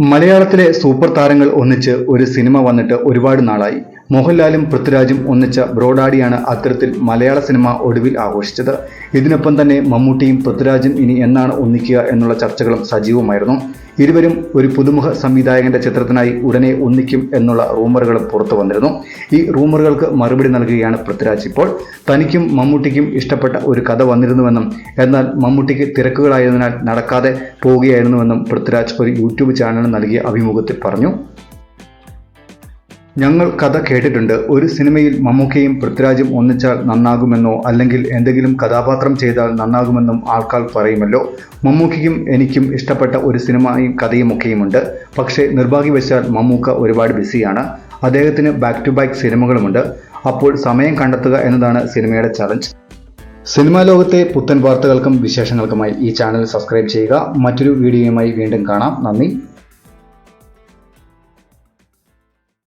മലയാളത്തിലെ സൂപ്പർ താരങ്ങൾ ഒന്നിച്ച് ഒരു സിനിമ വന്നിട്ട് ഒരുപാട് നാളായി. മോഹൻലാലും പൃഥ്വിരാജും ഒന്നിച്ച ബ്രോഡാഡിയാണ് അത്തരത്തിൽ മലയാള സിനിമ ഒടുവിൽ ആഘോഷിച്ചത്. ഇതിനൊപ്പം തന്നെ മമ്മൂട്ടിയും പൃഥ്വിരാജും ഇനി എന്നാണ് ഒന്നിക്കുക എന്നുള്ള ചർച്ചകളും സജീവമായിരുന്നു. ഇരുവരും ഒരു പുതുമുഖ സംവിധായകന്റെ ചിത്രത്തിനായി ഉടനെ ഒന്നിക്കും എന്നുള്ള റൂമറുകളും പുറത്തു വന്നിരുന്നു. ഈ റൂമറുകൾക്ക് മറുപടി നൽകുകയാണ് പൃഥ്വിരാജ് ഇപ്പോൾ. തനിക്കും മമ്മൂട്ടിക്കും ഇഷ്ടപ്പെട്ട ഒരു കഥ വന്നിരുന്നുവെന്നും എന്നാൽ മമ്മൂട്ടിക്ക് തിരക്കുകളായതിനാൽ നടക്കാതെ പോവുകയായിരുന്നുവെന്നും പൃഥ്വിരാജ് ഒരു യൂട്യൂബ് ചാനലിന് നൽകിയ അഭിമുഖത്തിൽ പറഞ്ഞു. ഞങ്ങൾ കഥ കേട്ടിട്ടുണ്ട്. ഒരു സിനിമയിൽ മമ്മൂക്കയും പൃഥ്വിരാജും ഒന്നിച്ചാൽ നന്നാകുമെന്നോ അല്ലെങ്കിൽ എന്തെങ്കിലും കഥാപാത്രം ചെയ്താൽ നന്നാകുമെന്നും ആൾക്കാർ പറയുമല്ലോ. മമ്മൂക്കയ്ക്കും എനിക്കും ഇഷ്ടപ്പെട്ട ഒരു സിനിമയും കഥയും ഒക്കെയുമുണ്ട് പക്ഷേ നിർഭാഗ്യവശാൽ മമ്മൂക്ക ഒരുപാട് ബിസിയാണ്. അദ്ദേഹത്തിന് ബാക്ക് ടു ബാക്ക് സിനിമകളുമുണ്ട്. അപ്പോൾ സമയം കണ്ടെത്തുക എന്നതാണ് സിനിമയുടെ ചലഞ്ച് സിനിമാ ലോകത്തെ പുത്തൻ വാർത്തകൾക്കും വിശേഷങ്ങൾക്കുമായി ഈ ചാനൽ സബ്സ്ക്രൈബ് ചെയ്യുക. മറ്റൊരു വീഡിയോയുമായി വീണ്ടും കാണാം. നന്ദി.